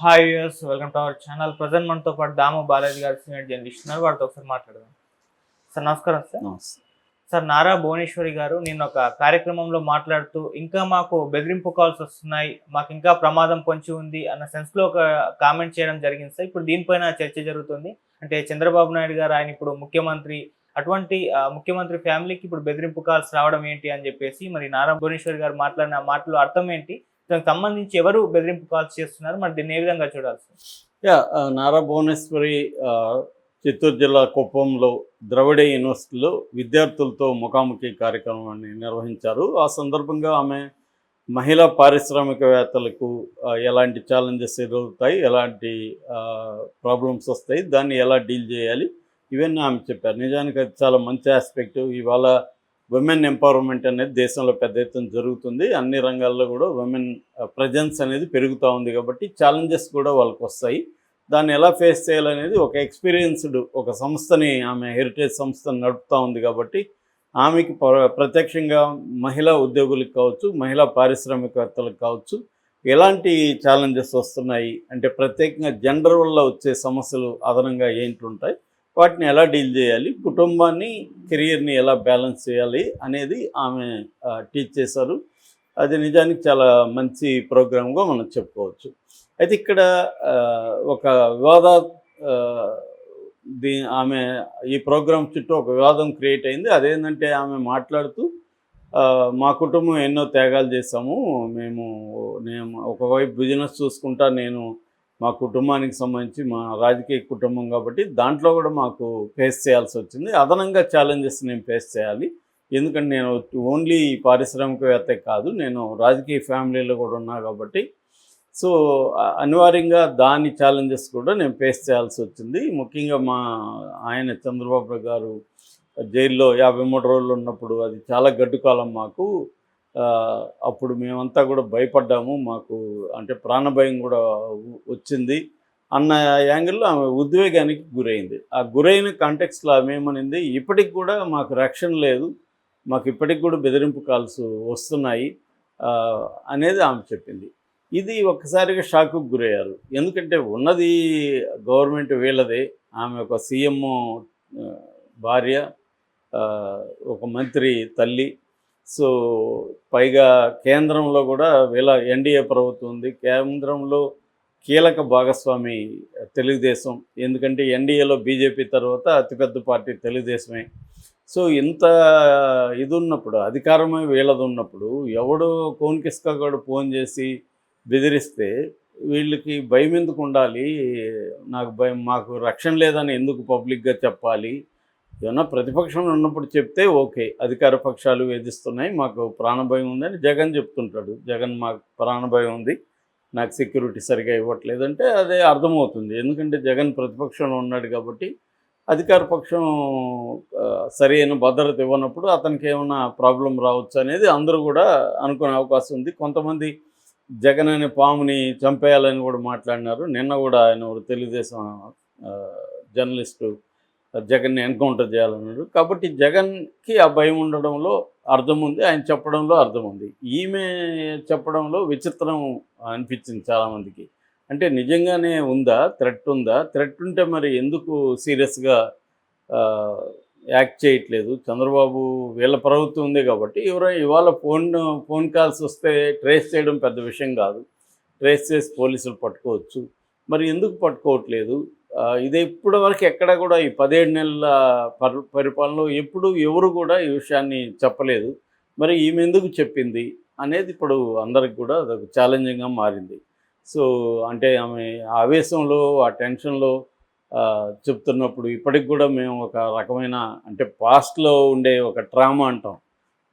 Hi use welcome to our channel present మనతో పాటు దాము బాలాజీ గారు సీనియర్ జర్నలిస్ట్ ఉన్నారు. వారితో ఒకసారి మాట్లాడదాం. సార్ నమస్కారం సార్. సార్ నారా భువనేశ్వరి గారు నేను ఒక కార్యక్రమంలో మాట్లాడుతూ ఇంకా మాకు బెదిరింపు కాల్స్ వస్తున్నాయి. మాకు ఇంకా ప్రమాదం పొంచి ఉంది అన్న సెన్స్లో ఒక కామెంట్ చేయడం జరిగింది సార్ ఇప్పుడు దీనిపైన చర్చ జరుగుతుంది. అంటే చంద్రబాబు నాయుడు గారు ఆయన ఇప్పుడు ముఖ్యమంత్రి అటువంటి ముఖ్యమంత్రి ఫ్యామిలీకి ఇప్పుడు బెదిరింపు కాల్స్ రావడం ఏంటి అని చెప్పేసి మరి నారా భువనేశ్వరి గారు మాట్లాడిన మాటలు అర్థం ఏంటి? దానికి సంబంధించి ఎవరు బెదిరింపు కాల్స్ చేస్తున్నారు? మరి దీన్ని ఏ విధంగా చూడాల్సి యా నారా భువనేశ్వరి చిత్తూరు జిల్లా కుప్పంలో ద్రవిడ యూనివర్సిటీలో విద్యార్థులతో ముఖాముఖి కార్యక్రమాన్ని నిర్వహించారు. ఆ సందర్భంగా ఆమె మహిళా పారిశ్రామికవేత్తలకు ఎలాంటి ఛాలెంజెస్ ఎదురవుతాయి ఎలాంటి ప్రాబ్లమ్స్ వస్తాయి దాన్ని ఎలా డీల్ చేయాలి ఇవన్నీ ఆమె చెప్పారు. నిజానికి అది చాలా మంచి ఆస్పెక్ట్ ఇవాళ ఉమెన్ ఎంపవర్మెంట్ అనేది దేశంలో పెద్ద ఎత్తున జరుగుతుంది. అన్ని రంగాల్లో కూడా ఉమెన్ ప్రజెన్స్ అనేది పెరుగుతూ ఉంది కాబట్టి ఛాలెంజెస్ కూడా వాళ్ళకి వస్తాయి. దాన్ని ఎలా ఫేస్ చేయాలనేది ఒక ఎక్స్పీరియన్స్డ్ ఒక సంస్థని ఆమె హెరిటేజ్ సంస్థను నడుపుతూ ఉంది కాబట్టి ఆమెకి ప్రత్యక్షంగా మహిళా ఉద్యోగులకు కావచ్చు మహిళా పారిశ్రామికవేత్తలకు కావచ్చు ఎలాంటి ఛాలెంజెస్ వస్తున్నాయి? అంటే ప్రత్యేకంగా జెండర్ వల్ల వచ్చే సమస్యలు అదనంగా ఏంటి ఉంటాయి? వాటిని ఎలా డీల్ చేయాలి కుటుంబాన్ని కెరియర్ని ఎలా బ్యాలెన్స్ చేయాలి అనేది ఆమె టీచ్ చేశారు. అది నిజానికి చాలా మంచి ప్రోగ్రామ్గా మనం చెప్పుకోవచ్చు. అయితే ఇక్కడ ఒక వివాద దీ ఆమె ఈ ప్రోగ్రామ్ చుట్టూ ఒక వివాదం క్రియేట్ అయింది. అదేంటంటే ఆమె మాట్లాడుతూ మా కుటుంబం ఎన్నో త్యాగాలు చేసాము మేము నేను ఒకవైపు బిజినెస్ చూసుకుంటా నేను మా కుటుంబానికి సంబంధించి మా రాజకీయ కుటుంబం కాబట్టి దాంట్లో కూడా మాకు ఫేస్ చేయాల్సి వచ్చింది. అదనంగా ఛాలెంజెస్ నేను ఫేస్ చేయాలి. ఎందుకంటే నేను ఓన్లీ పారిశ్రామికవేత్త కాదు నేను రాజకీయ ఫ్యామిలీలో కూడా ఉన్నా కాబట్టి. సో అనివార్యంగా దాని ఛాలెంజెస్ కూడా నేను ఫేస్ చేయాల్సి వచ్చింది. ముఖ్యంగా మా ఆయన చంద్రబాబు గారు జైల్లో యాభై మూడు రోజులు ఉన్నప్పుడు అది చాలా గడ్డుకాలం మాకు. అప్పుడు మేమంతా కూడా భయపడ్డాము. మాకు అంటే ప్రాణభయం కూడా వచ్చింది. అన్న యాంగిల్లో ఆమె ఉద్వేగానికి గురైంది. ఆ గురైన కాంటెక్స్లో ఆమె ఏమనింది ఇప్పటికి కూడా మాకు రక్షణ లేదు. మాకు ఇప్పటికి కూడా బెదిరింపు కాల్స్ వస్తున్నాయి. అనేది ఆమె చెప్పింది. ఇది ఒక్కసారిగా షాక్కు గురయ్యారు. ఎందుకంటే ఉన్నది గవర్నమెంట్ వీళ్ళదే. ఆమె ఒక సీఎం భార్య ఒక మంత్రి తల్లి. సో పైగా కేంద్రంలో కూడా వీళ్ళ ఎన్డీఏ ప్రభుత్వం ఉంది. కేంద్రంలో కీలక భాగస్వామి తెలుగుదేశం. ఎందుకంటే ఎన్డీఏలో బీజేపీ తర్వాత అతిపెద్ద పార్టీ తెలుగుదేశమే. సో ఇంత ఇది ఉన్నప్పుడు అధికారమే వీళ్ళది ఉన్నప్పుడు ఎవడు కోన్కిస్కా కూడా ఫోన్ చేసి బెదిరిస్తే వీళ్ళకి భయం ఎందుకు ఉండాలి? నాకు భయం మాకు రక్షణ లేదని ఎందుకు పబ్లిక్గా చెప్పాలి? ఏమన్నా ప్రతిపక్షంలో ఉన్నప్పుడు చెప్తే ఓకే. అధికార పక్షాలు వేధిస్తున్నాయి. మాకు ప్రాణభయం ఉందని జగన్ చెప్తుంటాడు. జగన్ మాకు ప్రాణభయం ఉంది. నాకు సెక్యూరిటీ సరిగా ఇవ్వట్లేదంటే అదే అర్థమవుతుంది. ఎందుకంటే జగన్ ప్రతిపక్షంలో ఉన్నాడు కాబట్టి అధికార పక్షం సరైన భద్రత ఇవ్వనప్పుడు అతనికి ఏమైనా ప్రాబ్లం రావచ్చు అనేది అందరూ కూడా అనుకునే అవకాశం ఉంది. కొంతమంది జగన్ అనే పాముని చంపేయాలని కూడా మాట్లాడినారు. నిన్న కూడా ఆయన తెలుగుదేశం జర్నలిస్టు జగన్ని ఎన్కౌంటర్ చేయాలన్నాడు. కాబట్టి జగన్కి ఆ భయం ఉండడంలో అర్థం ఉంది ఆయన చెప్పడంలో అర్థం ఉంది. ఈమె చెప్పడంలో విచిత్రం అనిపించింది చాలామందికి. అంటే నిజంగానే ఉందా? థ్రెట్ ఉందా? థ్రెట్ ఉంటే మరి ఎందుకు సీరియస్గా యాక్ట్ చేయట్లేదు? చంద్రబాబు వీళ్ళ ప్రభుత్వం ఉంది కాబట్టి ఎవరైనా ఇవాళ ఫోన్ ఫోన్ కాల్స్ వస్తే ట్రేస్ చేయడం పెద్ద విషయం కాదు. ట్రేస్ చేసి పోలీసులు పట్టుకోవచ్చు. మరి ఎందుకు పట్టుకోవట్లేదు? ఇది ఇప్పటి వరకు ఎక్కడ కూడా ఈ పదిహేడు నెలల పరి పరిపాలనలో ఎప్పుడు ఎవరు కూడా ఈ విషయాన్ని చెప్పలేదు. మరి ఈమె ఎందుకు చెప్పింది అనేది ఇప్పుడు అందరికి కూడా అదొక ఛాలెంజింగ్గా మారింది. సో అంటే ఆమె ఆవేశంలో ఆ టెన్షన్లో చెప్తున్నప్పుడు ఇప్పటికి కూడా మేము ఒక రకమైన అంటే పాస్ట్లో ఉండే ఒక ట్రామా అంటాం.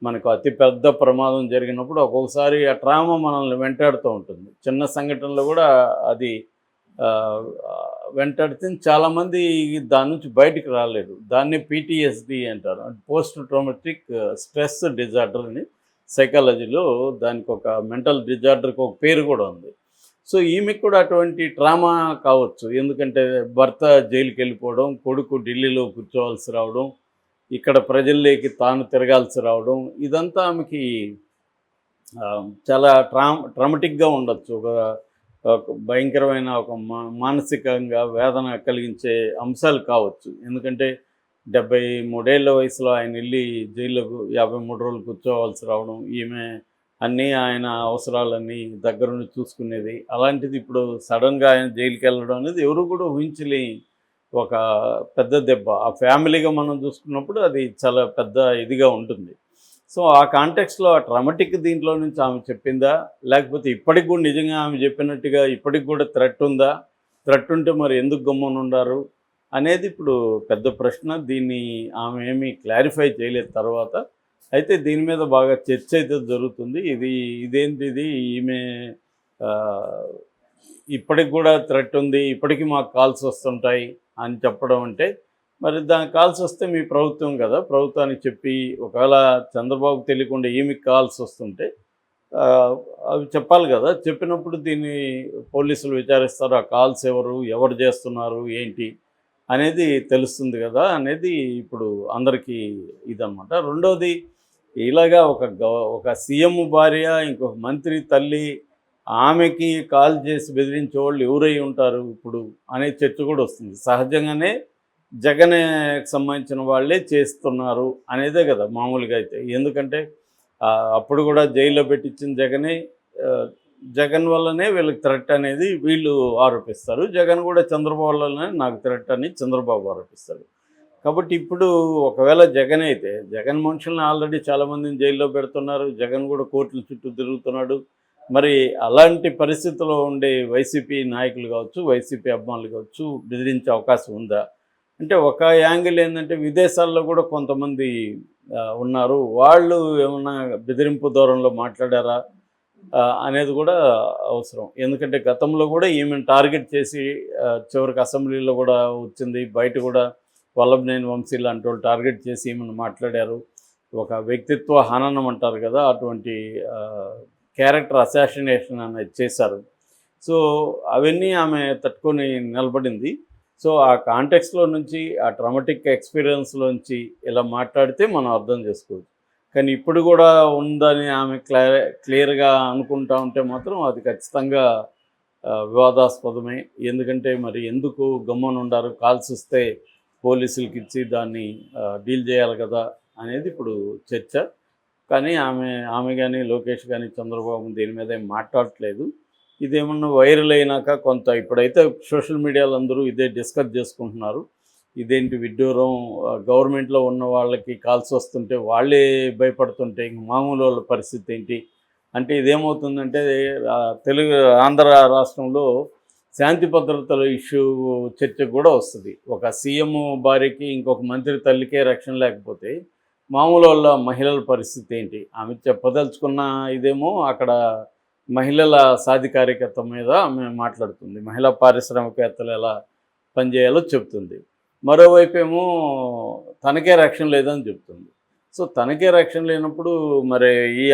మనకు అతి పెద్ద ప్రమాదం జరిగినప్పుడు ఒక్కొక్కసారి ఆ ట్రామా మనల్ని వెంటాడుతూ ఉంటుంది. చిన్న సంఘటనలో కూడా అది వెంటాడితే చాలామంది దాని నుంచి బయటికి రాలేదు. దాన్ని పీటీఎస్డి అంటారు. పోస్ట్ ట్రోమాటిక్ స్ట్రెస్ డిజార్డర్ అని సైకాలజీలో దానికి ఒక మెంటల్ డిజార్డర్కి ఒక పేరు కూడా ఉంది. సో ఈమెకు కూడా అటువంటి ట్రామా కావచ్చు. ఎందుకంటే భర్త జైలుకి వెళ్ళిపోవడం కొడుకు ఢిల్లీలో కూర్చోవాల్సి రావడం ఇక్కడ ప్రజల్లోకి తాను తిరగాల్సి రావడం ఇదంతా ఆమెకి చాలా ట్రా ట్రామటిక్గా ఉండొచ్చు. ఒక భయంకరమైన ఒక మానసికంగా వేదన కలిగించే అంశాలు కావచ్చు. ఎందుకంటే డెబ్బై మూడేళ్ళ వయసులో ఆయన వెళ్ళి జైల్లోకి యాభై మూడు రోజులు కూర్చోవాల్సి రావడం ఈమె అన్నీ ఆయన అవసరాలన్నీ దగ్గరుండి చూసుకునేది అలాంటిది ఇప్పుడు సడన్గా ఆయన జైలుకి వెళ్ళడం అనేది ఎవరు కూడా ఊహించలే ఒక పెద్ద దెబ్బ. ఆ ఫ్యామిలీగా మనం చూసుకున్నప్పుడు అది చాలా పెద్ద ఇదిగా ఉంటుంది. సో ఆ కాంటెక్స్లో ఆ ట్రమటిక్ దీంట్లో నుంచి ఆమె చెప్పిందా? లేకపోతే ఇప్పటికి కూడా నిజంగా ఆమె చెప్పినట్టుగా ఇప్పటికి కూడా థ్రెట్ ఉందా? థ్రెట్ ఉంటే మరి ఎందుకు గమ్మున ఉండారు? అనేది ఇప్పుడు పెద్ద ప్రశ్న. దీన్ని ఆమె ఏమీ క్లారిఫై చేయలేదు తర్వాత. అయితే దీని మీద బాగా చర్చ అయితే జరుగుతుంది. ఇది ఇదేంటి ఇది? ఈమె ఇప్పటికి కూడా థ్రెట్ ఉంది. ఇప్పటికీ మాకు కాల్స్ వస్తుంటాయి అని చెప్పడం అంటే మరి దానికి కాల్స్ వస్తే మీ ప్రభుత్వం కదా ప్రభుత్వానికి చెప్పి ఒకవేళ చంద్రబాబు తెలియకుండా ఏమి కాల్స్ వస్తుంటే అవి చెప్పాలి కదా. చెప్పినప్పుడు దీన్ని పోలీసులు విచారిస్తారు ఆ కాల్స్ ఎవరు ఎవరు చేస్తున్నారు ఏంటి అనేది తెలుస్తుంది కదా అనేది ఇప్పుడు అందరికీ ఇదన్నమాట. రెండవది ఇలాగా ఒక ఒక సీఎం భార్య ఇంకొక మంత్రి తల్లి ఆమెకి కాల్ చేసి బెదిరించే వాళ్ళు ఎవరై ఉంటారు ఇప్పుడు అనే చర్చ కూడా వస్తుంది. సహజంగానే జగన్కి సంబంధించిన వాళ్ళే చేస్తున్నారు అనేదే కదా మామూలుగా అయితే. ఎందుకంటే అప్పుడు కూడా జైల్లో పెట్టించిన జగనే జగన్ వల్లనే వీళ్ళకి థ్రెట్ అనేది వీళ్ళు ఆరోపిస్తారు. జగన్ కూడా చంద్రబాబు వల్లనే నాకు థ్రెట్ అని చంద్రబాబు ఆరోపిస్తారు. కాబట్టి ఇప్పుడు ఒకవేళ జగన్ అయితే జగన్ మనుషుల్ని ఆల్రెడీ చాలామందిని జైల్లో పెడుతున్నారు. జగన్ కూడా కోర్టుల చుట్టూ తిరుగుతున్నాడు. మరి అలాంటి పరిస్థితుల్లో ఉండే వైసీపీ నాయకులు కావచ్చు వైసీపీ అభిమానులు కావచ్చు బెదిరించే అవకాశం ఉందా? అంటే ఒక యాంగిల్ ఏంటంటే విదేశాల్లో కూడా కొంతమంది ఉన్నారు. వాళ్ళు ఏమన్నా బెదిరింపు దూరంలో మాట్లాడారా అనేది కూడా అవసరం. ఎందుకంటే గతంలో కూడా ఈమెను టార్గెట్ చేసి చివరికి అసెంబ్లీలో కూడా వచ్చింది. బయట కూడా వల్లభనేని వంశీ లాంటి వాళ్ళు టార్గెట్ చేసి ఈమెను మాట్లాడారు. ఒక వ్యక్తిత్వ హననం అంటారు కదా అటువంటి క్యారెక్టర్ అసాసినేషన్ అనేది చేశారు. సో అవన్నీ ఆమె తట్టుకొని నిలబడింది. సో ఆ కాంటెక్స్లో నుంచి ఆ ట్రమటిక్ ఎక్స్పీరియన్స్లోంచి ఇలా మాట్లాడితే మనం అర్థం చేసుకోవచ్చు. కానీ ఇప్పుడు కూడా ఉందని ఆమె క్లియర్ క్లియర్గా అనుకుంటా ఉంటే మాత్రం అది ఖచ్చితంగా వివాదాస్పదమే. ఎందుకంటే మరి ఎందుకు గమ్మున ఉండారు? కాల్స్ వస్తే పోలీసులకి ఇచ్చి దాన్ని డీల్ చేయాలి కదా అనేది ఇప్పుడు చర్చ. కానీ ఆమె ఆమె కానీ లోకేష్ కానీ చంద్రబాబు దీని మీద మాట్లాడట్లేదు. ఇదేమన్నా వైరల్ అయినాక కొంత ఇప్పుడైతే సోషల్ మీడియాలో అందరూ ఇదే డిస్కస్ చేసుకుంటున్నారు. ఇదేంటి విడ్డూరం? గవర్నమెంట్లో ఉన్న వాళ్ళకి కాల్స్ వస్తుంటే వాళ్ళే భయపడుతుంటే ఇంక మామూలు వాళ్ళ పరిస్థితి ఏంటి? అంటే ఇదేమవుతుందంటే తెలుగు ఆంధ్ర రాష్ట్రంలో శాంతి భద్రతల ఇష్యూ చర్చ కూడా వస్తుంది. ఒక సీఎం భార్యకి ఇంకొక మంత్రి తల్లికే రక్షణ లేకపోతే మామూలు వాళ్ళ మహిళల పరిస్థితి ఏంటి? ఆమె చెప్పదలుచుకున్న ఇదేమో అక్కడ మహిళల సాధికారికత మీద ఆమె మాట్లాడుతుంది. మహిళా పారిశ్రామికవేత్తలు ఎలా పనిచేయాలో చెప్తుంది. మరోవైపు ఏమో తనకే రక్షణ లేదని చెప్తుంది. సో తనకే రక్షణ లేనప్పుడు మరి ఈ